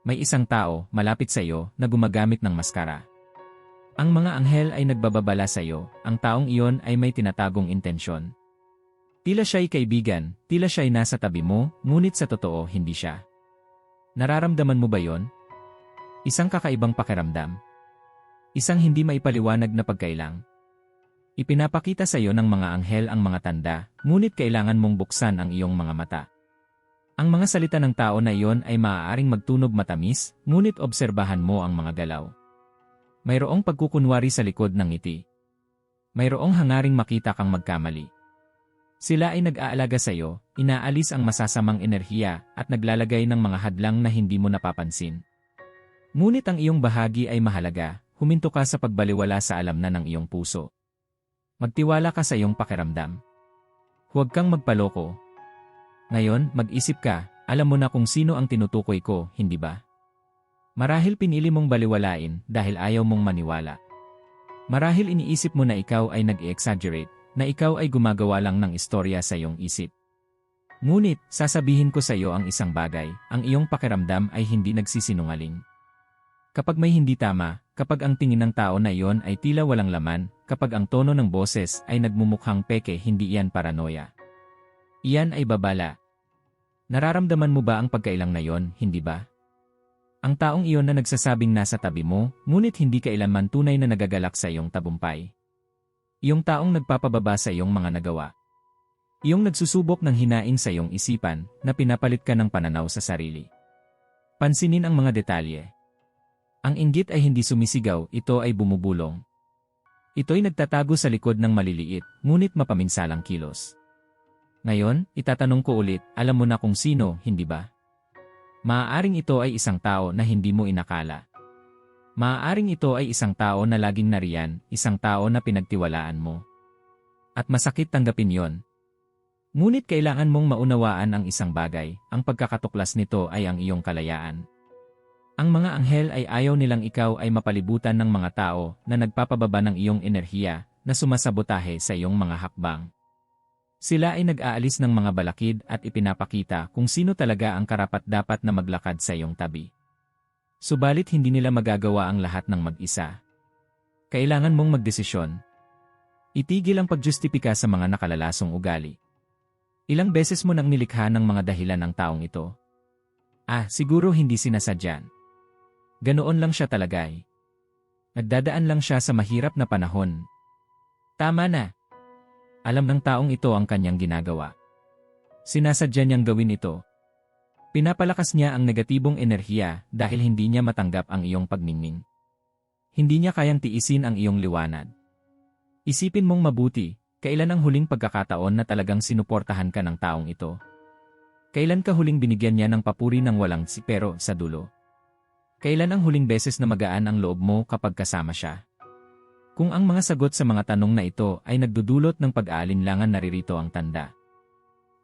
may isang tao malapit sa iyo na gumagamit ng maskara. Ang mga anghel ay nagbababala sa iyo, ang taong iyon ay may tinatagong intensyon. Tila siya'y kaibigan, tila siya'y nasa tabi mo, ngunit sa totoo hindi siya. Nararamdaman mo ba yon? Isang kakaibang pakiramdam. Isang hindi maipaliwanag na pagkailang. Ipinapakita sa iyo ng mga anghel ang mga tanda, ngunit kailangan mong buksan ang iyong mga mata. Ang mga salita ng tao na iyon ay maaaring magtunog matamis, ngunit obserbahan mo ang mga galaw. Mayroong pagkukunwari sa likod ng ngiti. Mayroong hangaring makita kang magkamali. Sila ay nag-aalaga sa iyo, inaalis ang masasamang enerhiya at naglalagay ng mga hadlang na hindi mo napapansin. Ngunit ang iyong bahagi ay mahalaga, huminto ka sa pagbaliwala sa alam na ng iyong puso. Magtiwala ka sa iyong pakiramdam. Huwag kang magpaloko, ngayon, mag-isip ka, alam mo na kung sino ang tinutukoy ko, hindi ba? Marahil pinili mong baliwalain dahil ayaw mong maniwala. Marahil iniisip mo na ikaw ay nag-exaggerate, na ikaw ay gumagawa lang ng istorya sa iyong isip. Ngunit, sasabihin ko sa iyo ang isang bagay, ang iyong pakiramdam ay hindi nagsisinungaling. Kapag may hindi tama, kapag ang tingin ng tao na iyon ay tila walang laman, kapag ang tono ng boses ay nagmumukhang peke hindi iyan paranoia. Iyan ay babala, Nararamdaman mo ba ang pagkailang na yon, hindi ba? Ang taong iyon na nagsasabing nasa tabi mo, ngunit hindi kailanman tunay na nagagalak sa iyong tabumpay. Iyong taong nagpapababa sa iyong mga nagawa. Iyong nagsusubok ng hinain sa iyong isipan na pinapalit ka ng pananaw sa sarili. Pansinin ang mga detalye. Ang inggit ay hindi sumisigaw, ito ay bumubulong. Ito'y nagtatago sa likod ng maliliit, ngunit mapaminsalang kilos. Ngayon, itatanong ko ulit, alam mo na kung sino, hindi ba? Maaaring ito ay isang tao na hindi mo inakala. Maaaring ito ay isang tao na laging nariyan, isang tao na pinagtiwalaan mo. At masakit tanggapin yon. Ngunit kailangan mong maunawaan ang isang bagay, ang pagkakatuklas nito ay ang iyong kalayaan. Ang mga anghel ay ayaw nilang ikaw ay mapalibutan ng mga tao na nagpapababa ng iyong enerhiya na sumasabotahe sa iyong mga hakbang. Sila ay nag-aalis ng mga balakid at ipinapakita kung sino talaga ang karapat-dapat na maglakad sa iyong tabi. Subalit hindi nila magagawa ang lahat ng mag-isa. Kailangan mong magdesisyon. Itigil ang pagjustifika sa mga nakalalasong ugali. Ilang beses mo nang nilikha ng mga dahilan ng taong ito. Ah, siguro hindi sinasadyan. Ganoon lang siya talaga eh. Nagdadaan lang siya sa mahirap na panahon. Tama na, alam ng taong ito ang kanyang ginagawa. Sinasadya niyang gawin ito. Pinapalakas niya ang negatibong enerhiya dahil hindi niya matanggap ang iyong pagningning. Hindi niya kayang tiisin ang iyong liwanag. Isipin mong mabuti, kailan ang huling pagkakataon na talagang sinuportahan ka ng taong ito? Kailan ka huling binigyan niya ng papuri ng walang si pero sa dulo? Kailan ang huling beses na magaan ang loob mo kapag kasama siya? Kung ang mga sagot sa mga tanong na ito ay nagdudulot ng pag-aalinlangan naririto ang tanda.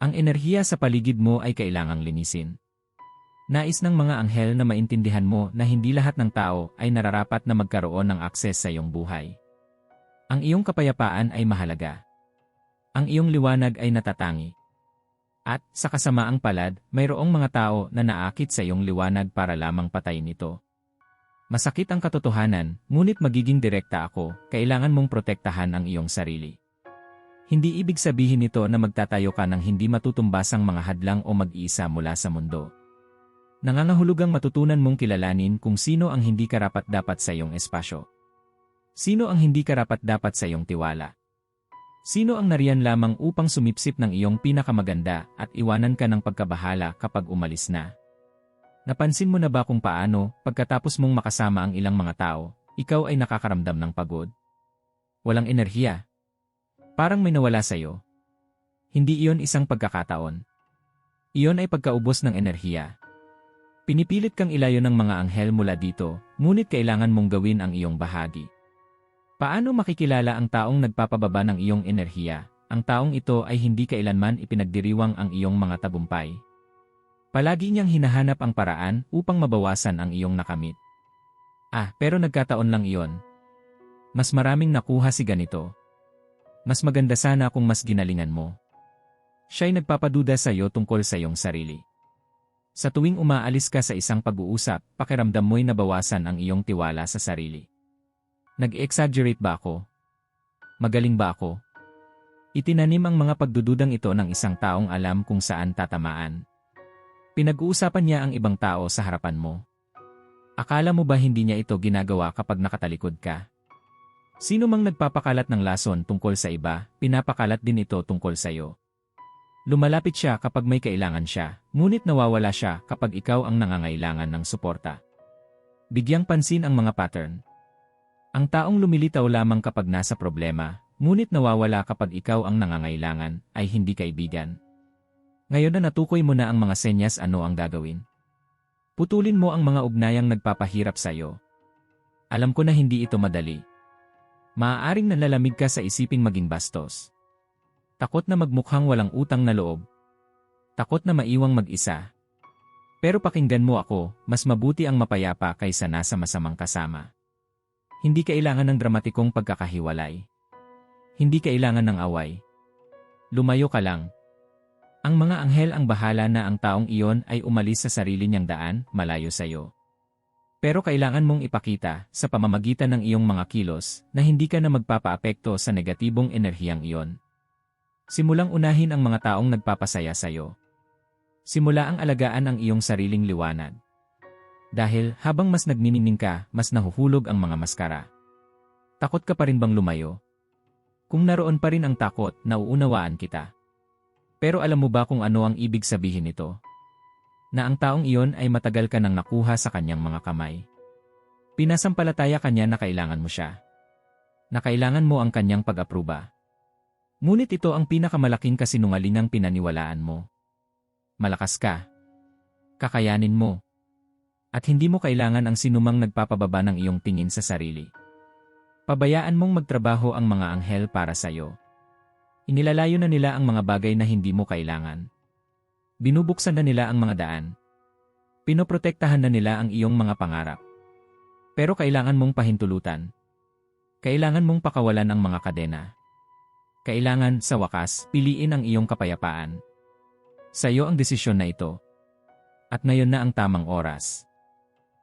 Ang enerhiya sa paligid mo ay kailangang linisin. Nais ng mga anghel na maintindihan mo na hindi lahat ng tao ay nararapat na magkaroon ng akses sa iyong buhay. Ang iyong kapayapaan ay mahalaga. Ang iyong liwanag ay natatangi. At, sa kasamaang palad, mayroong mga tao na naakit sa iyong liwanag para lamang patayin ito. Masakit ang katotohanan, ngunit magiging direkta ako, kailangan mong protektahan ang iyong sarili. Hindi ibig sabihin nito na magtatayo ka ng hindi matutumbasang mga hadlang o mag-iisa mula sa mundo. Nangangahulugang matutunan mong kilalanin kung sino ang hindi karapat-dapat sa iyong espasyo. Sino ang hindi karapat-dapat sa iyong tiwala. Sino ang nariyan lamang upang sumipsip ng iyong pinakamaganda at iwanan ka ng pagkabahala kapag umalis na. Napansin mo na ba kung paano, pagkatapos mong makasama ang ilang mga tao, ikaw ay nakakaramdam ng pagod? Walang enerhiya. Parang may nawala sa'yo. Hindi iyon isang pagkakataon. Iyon ay pagkaubos ng enerhiya. Pinipilit kang ilayo ng mga anghel mula dito, ngunit kailangan mong gawin ang iyong bahagi. Paano makikilala ang taong nagpapababa ng iyong enerhiya? Ang taong ito ay hindi kailanman ipinagdiriwang ang iyong mga tabumpay, Palagi niyang hinahanap ang paraan upang mabawasan ang iyong nakamit. Ah, pero nagkataon lang iyon. Mas maraming nakuha si ganito. Mas maganda sana kung mas ginalingan mo. Siya'y nagpapaduda sa iyo tungkol sa iyong sarili. Sa tuwing umaalis ka sa isang pag-uusap, pakiramdam mo'y nabawasan ang iyong tiwala sa sarili. Nag-exaggerate ba ako? Magaling ba ako? Itinanim ang mga pagdududang ito ng isang taong alam kung saan tatamaan. Pinag-uusapan niya ang ibang tao sa harapan mo. Akala mo ba hindi niya ito ginagawa kapag nakatalikod ka? Sino mang nagpapakalat ng lason tungkol sa iba, pinapakalat din ito tungkol sa iyo. Lumalapit siya kapag may kailangan siya, ngunit nawawala siya kapag ikaw ang nangangailangan ng suporta. Bigyang pansin ang mga pattern. Ang taong lumilitaw lamang kapag nasa problema, ngunit nawawala kapag ikaw ang nangangailangan, ay hindi kaibigan. Ngayon na natukoy mo na ang mga senyas ano ang gagawin. Putulin mo ang mga ugnayang nagpapahirap sa iyo. Alam ko na hindi ito madali. Maaaring nalalamig ka sa isiping maging bastos. Takot na magmukhang walang utang na loob. Takot na maiwang mag-isa. Pero pakinggan mo ako, mas mabuti ang mapayapa kaysa nasa masamang kasama. Hindi kailangan ng dramatikong pagkakahiwalay. Hindi kailangan ng away. Lumayo ka lang. Ang mga anghel ang bahala na ang taong iyon ay umalis sa sarili niyang daan, malayo sa iyo. Pero kailangan mong ipakita, sa pamamagitan ng iyong mga kilos, na hindi ka na magpapaapekto sa negatibong enerhiyang iyon. Simulang unahin ang mga taong nagpapasaya sa iyo. Simula ang alagaan ang iyong sariling liwanag. Dahil habang mas nagniningning ka, mas nahuhulog ang mga maskara. Takot ka pa rin bang lumayo? Kung naroon pa rin ang takot, nauunawaan kita. Pero alam mo ba kung ano ang ibig sabihin nito? Na ang taong iyon ay matagal ka nang nakuha sa kanyang mga kamay. Pinasampalataya kanya na kailangan mo siya. Na kailangan mo ang kanyang pag-apruba. Ngunit ito ang pinakamalaking kasinungalingang pinaniwalaan mo. Malakas ka. Kakayanin mo. At hindi mo kailangan ang sinumang nagpapababa ng iyong tingin sa sarili. Pabayaan mong magtrabaho ang mga anghel para sa iyo. Inilalayo na nila ang mga bagay na hindi mo kailangan. Binubuksan na nila ang mga daan. Pinoprotektahan na nila ang iyong mga pangarap. Pero kailangan mong pahintulutan. Kailangan mong pakawalan ang mga kadena. Kailangan, sa wakas, piliin ang iyong kapayapaan. Sa iyo ang desisyon na ito. At ngayon na ang tamang oras.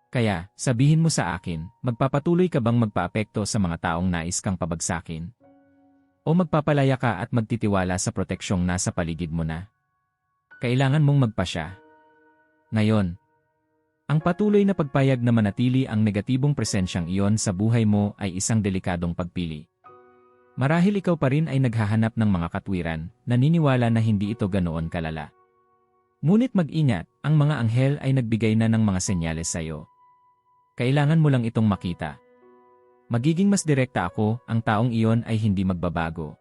Kaya, sabihin mo sa akin, magpapatuloy ka bang magpaapekto sa mga taong nais kang pabagsakin? O magpapalaya ka at magtitiwala sa proteksyong nasa paligid mo na? Kailangan mong magpasya. Ngayon, ang patuloy na pagpayag na manatili ang negatibong presensyang iyon sa buhay mo ay isang delikadong pagpili. Marahil ikaw pa rin ay naghahanap ng mga katwiran, naniniwala na hindi ito ganoon kalala. Ngunit mag-ingat, ang mga anghel ay nagbigay na ng mga senyales sa iyo. Kailangan mo lang itong makita. Magiging mas direkta ako, ang taong iyon ay hindi magbabago.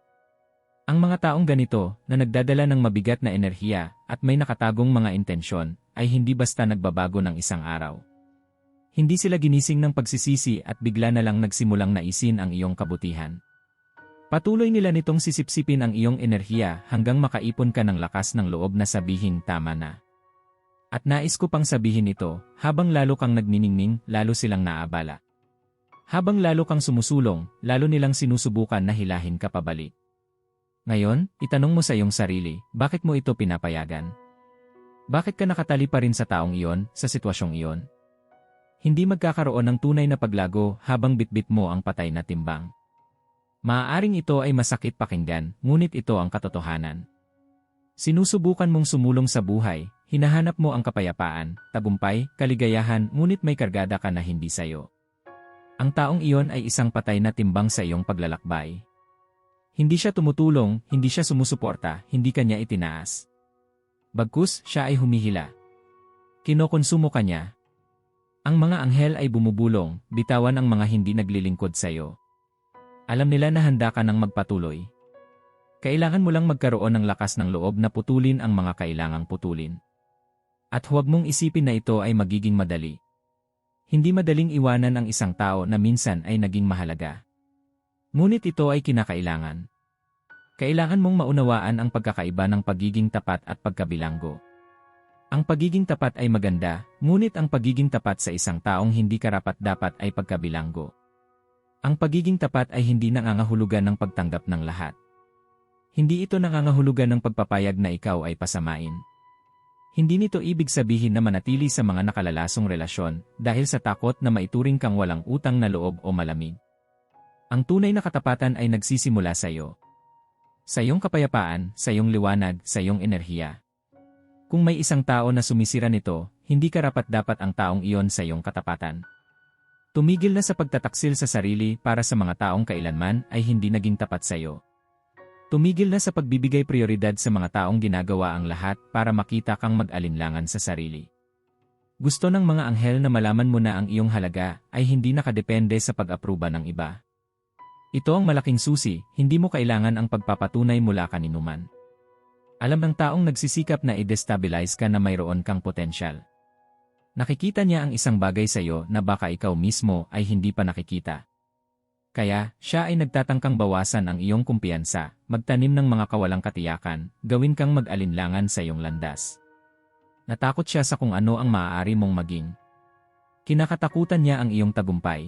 Ang mga taong ganito, na nagdadala ng mabigat na enerhiya at may nakatagong mga intensyon, ay hindi basta nagbabago ng isang araw. Hindi sila ginising ng pagsisisi at bigla na lang nagsimulang naisin ang iyong kabutihan. Patuloy nila nitong sisipsipin ang iyong enerhiya hanggang makaipon ka ng lakas ng loob na sabihin tama na. At nais ko pang sabihin ito, habang lalo kang nagniningning, lalo silang naabala. Habang lalo kang sumusulong, lalo nilang sinusubukan na hilahin ka pabalik. Ngayon, itanong mo sa iyong sarili, bakit mo ito pinapayagan? Bakit ka nakatali pa rin sa taong iyon, sa sitwasyong iyon? Hindi magkakaroon ng tunay na paglago habang bitbit mo ang patay na timbang. Maaaring ito ay masakit pakinggan, ngunit ito ang katotohanan. Sinusubukan mong sumulong sa buhay, hinahanap mo ang kapayapaan, tagumpay, kaligayahan, ngunit may kargada ka na hindi sayo. Ang taong iyon ay isang patay na timbang sa iyong paglalakbay. Hindi siya tumutulong, hindi siya sumusuporta, hindi kanya itinaas. Bagkus, siya ay humihila. Kinokonsumo kanya. Ang mga anghel ay bumubulong, bitawan ang mga hindi naglilingkod sa iyo. Alam nila na handa ka ng magpatuloy. Kailangan mo lang magkaroon ng lakas ng loob na putulin ang mga kailangang putulin. At huwag mong isipin na ito ay magiging madali. Hindi madaling iwanan ang isang tao na minsan ay naging mahalaga. Ngunit ito ay kinakailangan. Kailangan mong maunawaan ang pagkakaiba ng pagiging tapat at pagkabilanggo. Ang pagiging tapat ay maganda, ngunit ang pagiging tapat sa isang taong hindi karapat-dapat ay pagkabilanggo. Ang pagiging tapat ay hindi nangangahulugan ng pagtanggap ng lahat. Hindi ito nangangahulugan ng pagpapayag na ikaw ay pasamain. Hindi nito ibig sabihin na manatili sa mga nakalalasong relasyon dahil sa takot na maituring kang walang utang na loob o malamig. Ang tunay na katapatan ay nagsisimula sa iyo. Sa iyong kapayapaan, sa iyong liwanag, sa iyong enerhiya. Kung may isang tao na sumisira nito, hindi karapat dapat ang taong iyon sa iyong katapatan. Tumigil na sa pagtataksil sa sarili para sa mga taong kailanman ay hindi naging tapat sa iyo. Tumigil na sa pagbibigay prioridad sa mga taong ginagawa ang lahat para makita kang mag-alinlangan sa sarili. Gusto ng mga anghel na malaman mo na ang iyong halaga ay hindi nakadepende sa pag-apruba ng iba. Ito ang malaking susi, hindi mo kailangan ang pagpapatunay mula kaninuman. Alam ng taong nagsisikap na i-destabilize ka na mayroon kang potensyal. Nakikita niya ang isang bagay sa iyo na baka ikaw mismo ay hindi pa nakikita. Kaya, siya ay nagtatangkang bawasan ang iyong kumpiyansa, magtanim ng mga kawalang katiyakan, gawin kang mag-alinlangan sa iyong landas. Natakot siya sa kung ano ang maaari mong maging. Kinakatakutan niya ang iyong tagumpay.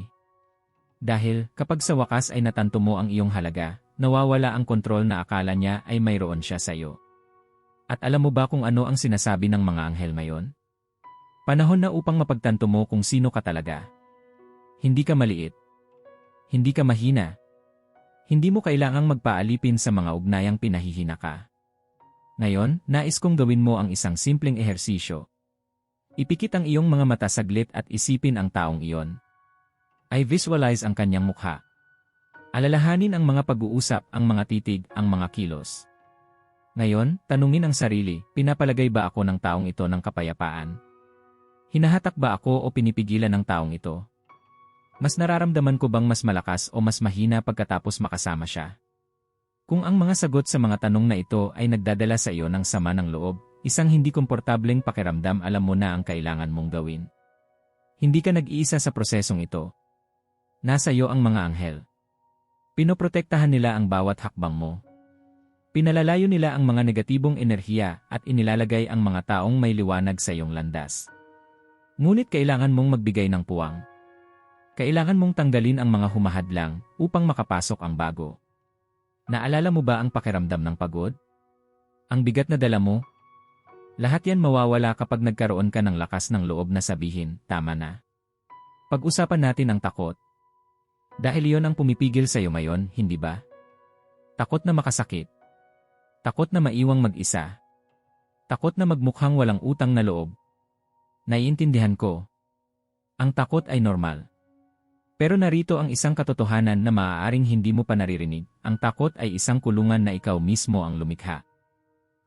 Dahil, kapag sa wakas ay natanto mo ang iyong halaga, nawawala ang kontrol na akala niya ay mayroon siya sa iyo. At alam mo ba kung ano ang sinasabi ng mga anghel ngayon? Panahon na upang mapagtanto mo kung sino ka talaga. Hindi ka maliit, hindi ka mahina. Hindi mo kailangang magpaalipin sa mga ugnayang pinahihina ka. Ngayon, nais kong gawin mo ang isang simpleng ehersisyo. Ipikit ang iyong mga mata saglit at isipin ang taong iyon. I visualize ang kanyang mukha. Alalahanin ang mga pag-uusap, ang mga titig, ang mga kilos. Ngayon, tanungin ang sarili, pinapalagay ba ako ng taong ito ng kapayapaan? Hinahatak ba ako o pinipigilan ng taong ito? Mas nararamdaman ko bang mas malakas o mas mahina pagkatapos makasama siya? Kung ang mga sagot sa mga tanong na ito ay nagdadala sa iyo ng sama ng loob, isang hindi komportableng pakiramdam alam mo na ang kailangan mong gawin. Hindi ka nag-iisa sa prosesong ito. Nasa iyo ang mga anghel. Pinoprotektahan nila ang bawat hakbang mo. Pinalalayo nila ang mga negatibong enerhiya at inilalagay ang mga taong may liwanag sa iyong landas. Ngunit kailangan mong magbigay ng puwang. Kailangan mong tanggalin ang mga humahadlang upang makapasok ang bago. Naalala mo ba ang pakiramdam ng pagod? Ang bigat na dala mo? Lahat yan mawawala kapag nagkaroon ka ng lakas ng loob na sabihin, tama na. Pag-usapan natin ang takot. Dahil iyon ang pumipigil sa iyo ngayon, hindi ba? Takot na makasakit. Takot na maiwang mag-isa. Takot na magmukhang walang utang na loob. Naiintindihan ko. Ang takot ay normal. Pero narito ang isang katotohanan na maaaring hindi mo pa naririnig. Ang takot ay isang kulungan na ikaw mismo ang lumikha.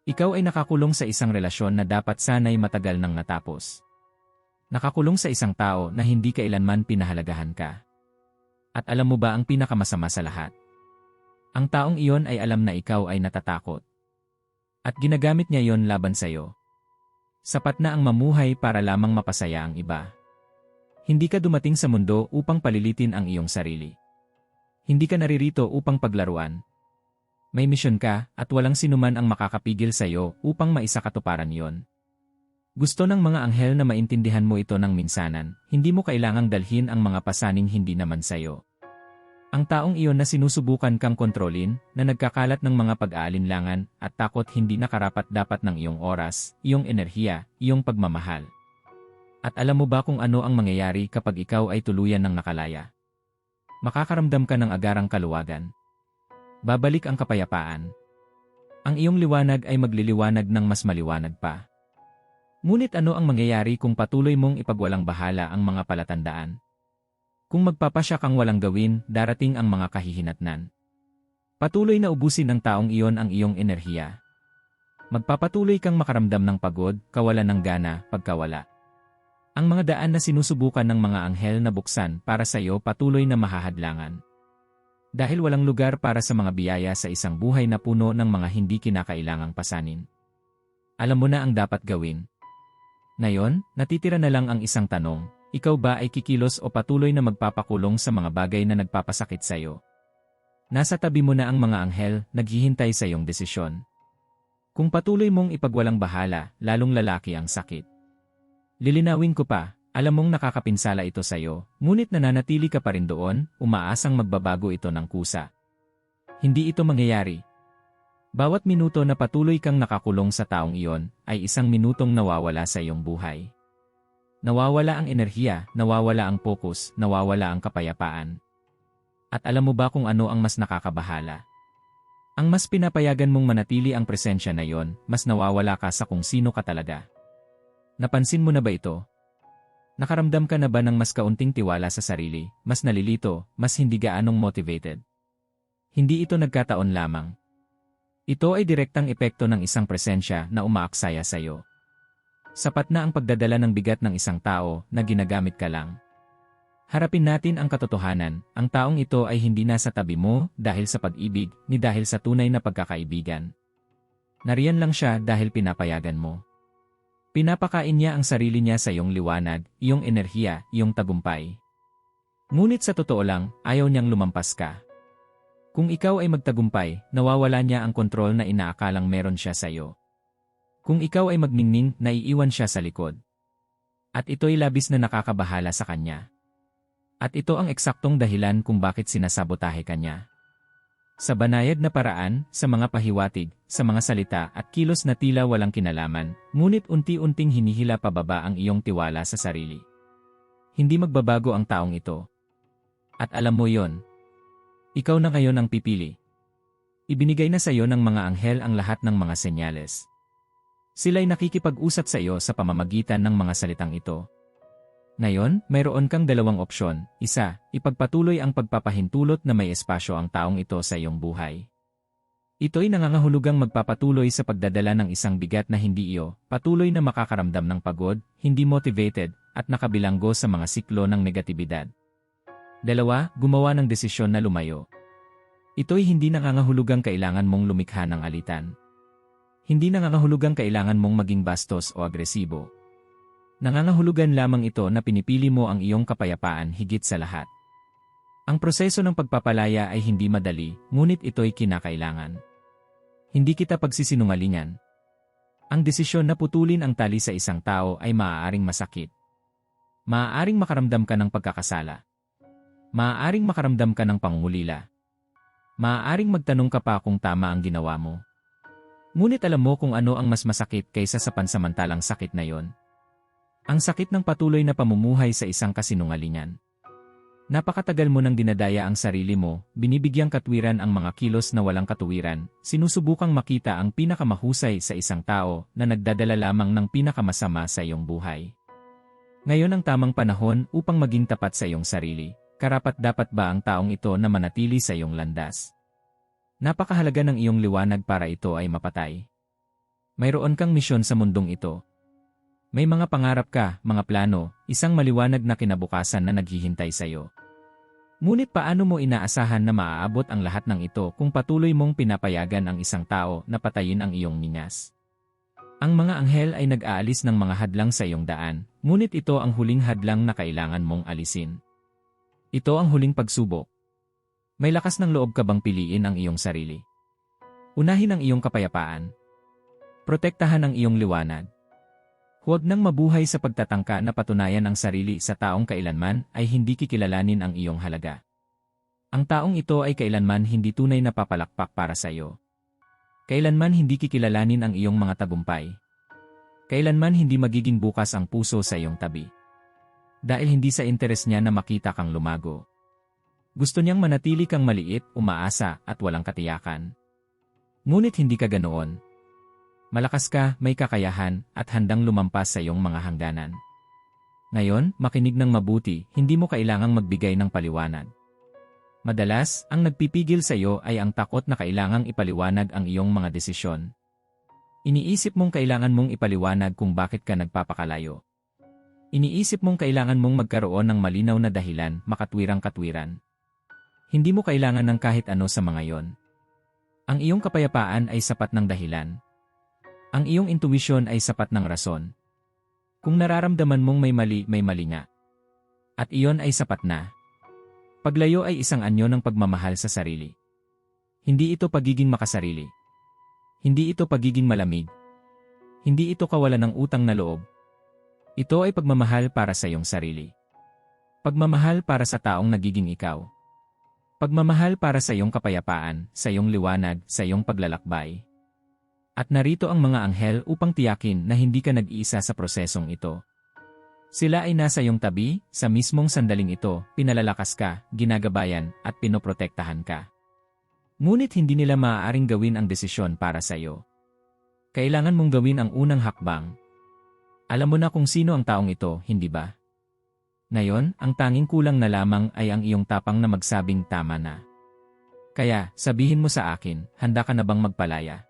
Ikaw ay nakakulong sa isang relasyon na dapat sanay matagal nang natapos. Nakakulong sa isang tao na hindi kailanman pinahalagahan ka. At alam mo ba ang pinakamasama sa lahat? Ang taong iyon ay alam na ikaw ay natatakot. At ginagamit niya yon laban sa iyo. Sapat na ang mamuhay para lamang mapasaya ang iba. Hindi ka dumating sa mundo upang palilitin ang iyong sarili. Hindi ka naririto upang paglaruan. May misyon ka at walang sinuman ang makakapigil sa iyo upang maisakatuparan yon. Gusto ng mga anghel na maintindihan mo ito ng minsanan, hindi mo kailangang dalhin ang mga pasaning hindi naman sa iyo. Ang taong iyon na sinusubukan kang kontrolin, na nagkakalat ng mga pag-aalinlangan at takot hindi nakarapat dapat ng iyong oras, iyong enerhiya, iyong pagmamahal. At alam mo ba kung ano ang mangyayari kapag ikaw ay tuluyan ng nakalaya? Makakaramdam ka ng agarang kaluwagan. Babalik ang kapayapaan. Ang iyong liwanag ay magliliwanag ng mas maliwanag pa. Ngunit ano ang mangyayari kung patuloy mong ipagwalang bahala ang mga palatandaan? Kung magpapasya kang walang gawin, darating ang mga kahihinatnan. Patuloy na ubusin ng taong iyon ang iyong enerhiya. Magpapatuloy kang makaramdam ng pagod, kawalan ng gana, pagkawala. Ang mga daan na sinusubukan ng mga anghel na buksan para sa iyo patuloy na mahahadlangan. Dahil walang lugar para sa mga biyaya sa isang buhay na puno ng mga hindi kinakailangang pasanin. Alam mo na ang dapat gawin. Ngayon, natitira na lang ang isang tanong, ikaw ba ay kikilos o patuloy na magpapakulong sa mga bagay na nagpapasakit sa iyo? Nasa tabi mo na ang mga anghel, naghihintay sa iyong desisyon. Kung patuloy mong ipagwalang bahala, lalong lalaki ang sakit. Lilinawin ko pa, alam mong nakakapinsala ito sa iyo, ngunit nananatili ka pa rin doon, umaasang magbabago ito ng kusa. Hindi ito mangyayari. Bawat minuto na patuloy kang nakakulong sa taong iyon ay isang minutong nawawala sa iyong buhay. Nawawala ang enerhiya, nawawala ang focus, nawawala ang kapayapaan. At alam mo ba kung ano ang mas nakakabahala? Ang mas pinapayagan mong manatili ang presensya na yon, mas nawawala ka sa kung sino ka talaga. Napansin mo na ba ito? Nakaramdam ka na ba ng mas kaunting tiwala sa sarili, mas nalilito, mas hindi gaanong motivated? Hindi ito nagkataon lamang. Ito ay direktang epekto ng isang presensya na umaaksaya sa iyo. Sapat na ang pagdadala ng bigat ng isang tao na ginagamit ka lang. Harapin natin ang katotohanan, ang taong ito ay hindi nasa tabi mo dahil sa pag-ibig ni dahil sa tunay na pagkakaibigan. Nariyan lang siya dahil pinapayagan mo. Pinapakain niya ang sarili niya sa iyong liwanag, iyong enerhiya, iyong tagumpay. Ngunit sa totoo lang, ayaw niyang lumampas ka. Kung ikaw ay magtagumpay, nawawala niya ang kontrol na inaakalang meron siya sa iyo. Kung ikaw ay magningning, naiiwan siya sa likod. At ito'y labis na nakakabahala sa kanya. At ito ang eksaktong dahilan kung bakit sinasabotahe kanya. Sa banayad na paraan, sa mga pahiwatig, sa mga salita at kilos na tila walang kinalaman, ngunit unti-unting hinihila pababa ang iyong tiwala sa sarili. Hindi magbabago ang taong ito. At alam mo yon. Ikaw na ngayon ang pipili. Ibinigay na sa iyo ng mga anghel ang lahat ng mga senyales. Sila'y nakikipag-usap sa iyo sa pamamagitan ng mga salitang ito, ngayon, mayroon kang dalawang opsyon. Isa, ipagpatuloy ang pagpapahintulot na may espasyo ang taong ito sa iyong buhay. Ito'y nangangahulugang magpapatuloy sa pagdadala ng isang bigat na hindi iyo, patuloy na makakaramdam ng pagod, hindi motivated, at nakabilanggo sa mga siklo ng negatibidad. Dalawa, gumawa ng desisyon na lumayo. Ito'y hindi nangangahulugang kailangan mong lumikha ng alitan. Hindi nangangahulugang kailangan mong maging bastos o agresibo. Nangangahulugan lamang ito na pinipili mo ang iyong kapayapaan higit sa lahat. Ang proseso ng pagpapalaya ay hindi madali, ngunit ito'y kinakailangan. Hindi kita pagsisinungalingan. Ang desisyon na putulin ang tali sa isang tao ay maaaring masakit. Maaaring makaramdam ka ng pagkakasala. Maaaring makaramdam ka ng pangungulila. Maaaring magtanong ka pa kung tama ang ginawa mo. Ngunit alam mo kung ano ang mas masakit kaysa sa pansamantalang sakit na yon. Ang sakit ng patuloy na pamumuhay sa isang kasinungalingan. Napakatagal mo nang dinadaya ang sarili mo, binibigyang katwiran ang mga kilos na walang katuwiran, sinusubukang makita ang pinakamahusay sa isang tao na nagdadala lamang ng pinakamasama sa iyong buhay. Ngayon ang tamang panahon upang maging tapat sa iyong sarili. Karapat dapat ba ang taong ito na manatili sa iyong landas? Napakahalaga ng iyong liwanag para ito ay mapatay. Mayroon kang misyon sa mundong ito, may mga pangarap ka, mga plano, isang maliwanag na kinabukasan na naghihintay sa iyo. Ngunit paano mo inaasahan na maaabot ang lahat ng ito kung patuloy mong pinapayagan ang isang tao na patayin ang iyong ningas? Ang mga anghel ay nag-aalis ng mga hadlang sa iyong daan, ngunit ito ang huling hadlang na kailangan mong alisin. Ito ang huling pagsubok. May lakas ng loob ka bang piliin ang iyong sarili? Unahin ang iyong kapayapaan. Protektahan ang iyong liwanag Huwag nang mabuhay sa pagtatangka na patunayan ang sarili sa taong kailanman ay hindi kikilalanin ang iyong halaga. Ang taong ito ay kailanman hindi tunay na papalakpak para sa iyo. Kailanman hindi kikilalanin ang iyong mga tagumpay. Kailanman hindi magiging bukas ang puso sa iyong tabi. Dahil hindi sa interes niya na makita kang lumago. Gusto niyang manatili kang maliit, umaasa, at walang katiyakan. Ngunit hindi ka ganoon. Malakas ka, may kakayahan, at handang lumampas sa iyong mga hangganan. Ngayon, makinig ng mabuti, hindi mo kailangang magbigay ng paliwanag. Madalas, ang nagpipigil sa iyo ay ang takot na kailangang ipaliwanag ang iyong mga desisyon. Iniisip mong kailangan mong ipaliwanag kung bakit ka nagpapakalayo. Iniisip mong kailangan mong magkaroon ng malinaw na dahilan, makatwirang katwiran. Hindi mo kailangan ng kahit ano sa mga yon. Ang iyong kapayapaan ay sapat ng dahilan, ang iyong intuition ay sapat ng rason. Kung nararamdaman mong may mali, may mali nga. At iyon ay sapat na. Paglayo ay isang anyo ng pagmamahal sa sarili. Hindi ito pagiging makasarili. Hindi ito pagiging malamig. Hindi ito kawalan ng utang na loob. Ito ay pagmamahal para sa iyong sarili. Pagmamahal para sa taong nagiging ikaw. Pagmamahal para sa iyong kapayapaan, sa iyong liwanag, sa iyong paglalakbay. At narito ang mga anghel upang tiyakin na hindi ka nag-iisa sa prosesong ito. Sila ay nasa iyong tabi, sa mismong sandaling ito, pinalalakas ka, ginagabayan, at pinoprotektahan ka. Ngunit hindi nila maaaring gawin ang desisyon para sa iyo. Kailangan mong gawin ang unang hakbang. Alam mo na kung sino ang taong ito, hindi ba? Ngayon, ang tanging kulang na lamang ay ang iyong tapang na magsabing tama na. Kaya, sabihin mo sa akin, handa ka na bang magpalaya?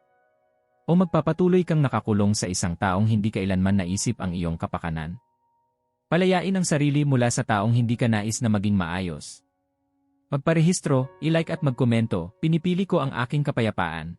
O magpapatuloy kang nakakulong sa isang taong hindi kailanman naisip ang iyong kapakanan? Palayain ang sarili mula sa taong hindi ka nais na maging maayos. Magparehistro, i-like at magkomento, pinipili ko ang aking kapayapaan,